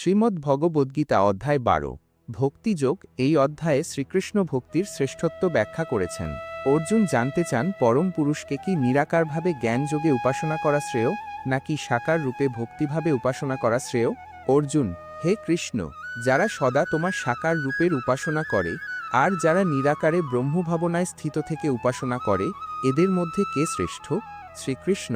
শ্রীমদ্ ভগবদ্গীতা অধ্যায় বারো, ভক্তিযোগ, এই অধ্যায়ে শ্রীকৃষ্ণ ভক্তির শ্রেষ্ঠত্ব ব্যাখ্যা করেছেন। অর্জুন জানতে চান পরম পুরুষকে কি নিরাকারভাবে জ্ঞানযোগে উপাসনা করা শ্রেয়, নাকি সাকার রূপে ভক্তিভাবে উপাসনা করা শ্রেয়? অর্জুন, হে কৃষ্ণ, যারা সদা তোমার সাকার রূপের উপাসনা করে, আর যারা নিরাকারে ব্রহ্মভাবনায় স্থিত থেকে উপাসনা করে, এদের মধ্যে কে শ্রেষ্ঠ? শ্রীকৃষ্ণ,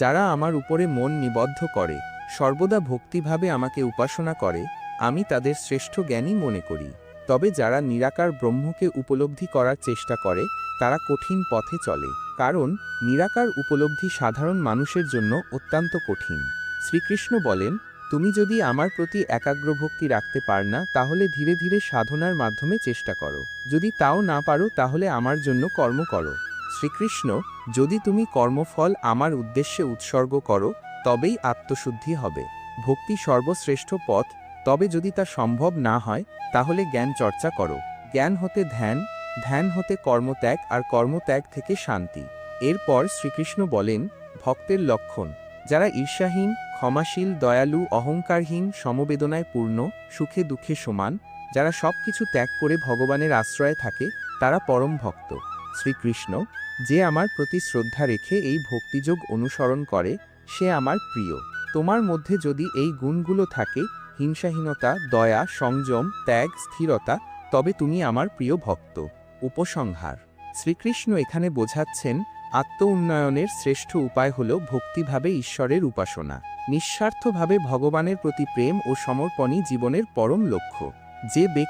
যারা আমার উপরে মন নিবদ্ধ করে সর্বদা ভক্তিভাবে আমাকে উপাসনা করে, আমি তাদের শ্রেষ্ঠ জ্ঞানী মনে করি। তবে যারা নিরাকার ব্রহ্মকে উপলব্ধি করার চেষ্টা করে, তারা কঠিন পথে চলে, কারণ নিরাকার উপলব্ধি সাধারণ মানুষের জন্য অত্যন্ত কঠিন। শ্রীকৃষ্ণ বলেন, তুমি যদি আমার প্রতি একাগ্র ভক্তি রাখতে পার না, তাহলে ধীরে ধীরে সাধনার মাধ্যমে চেষ্টা করো। যদি তাও না পারো, তাহলে আমার জন্য কর্ম করো। শ্রীকৃষ্ণ, যদি তুমি কর্মফল আমার উদ্দেশ্যে উৎসর্গ করো তবেই আত্মশুদ্ধি হবে। ভক্তি সর্বশ্রেষ্ঠ পথ, তবে যদি তা সম্ভব না হয়, তাহলে জ্ঞান চর্চা করো। জ্ঞান হতে ধ্যান ধ্যান হতে কর্মত্যাগ আর কর্মত্যাগ থেকে শান্তি। এরপর শ্রীকৃষ্ণ বলেন, ভক্তের লক্ষণ, যারা ঈর্ষাহীন, ক্ষমাশীল, দয়ালু, অহংকারহীন, সমবেদনায় পূর্ণ, সুখে দুঃখে সমান, যারা সব কিছু ত্যাগ করে ভগবানের আশ্রয়ে থাকে, তারা পরম ভক্ত। শ্রীকৃষ্ণ, যে আমার প্রতি শ্রদ্ধা রেখে এই ভক্তিযোগ অনুসরণ করে সে আমার প্রিয়। তোমার মধ্যে যদি এই গুণগুলো থাকে, হিংসাহীনতা, দয়া, সংযম, ত্যাগ, স্থিরতা, তবে তুমি আমার প্রিয় ভক্ত। উপসংহার। শ্রীকৃষ্ণ এখানে বোঝাচ্ছেন আত্ম উন্নয়নের শ্রেষ্ঠ উপায় হল ভক্তিভাবে ঈশ্বরের উপাসনা। নিঃস্বার্থভাবে ভগবানের প্রতি প্রেম ও সমর্পণই জীবনের পরম লক্ষ্য। যে ব্যক্তি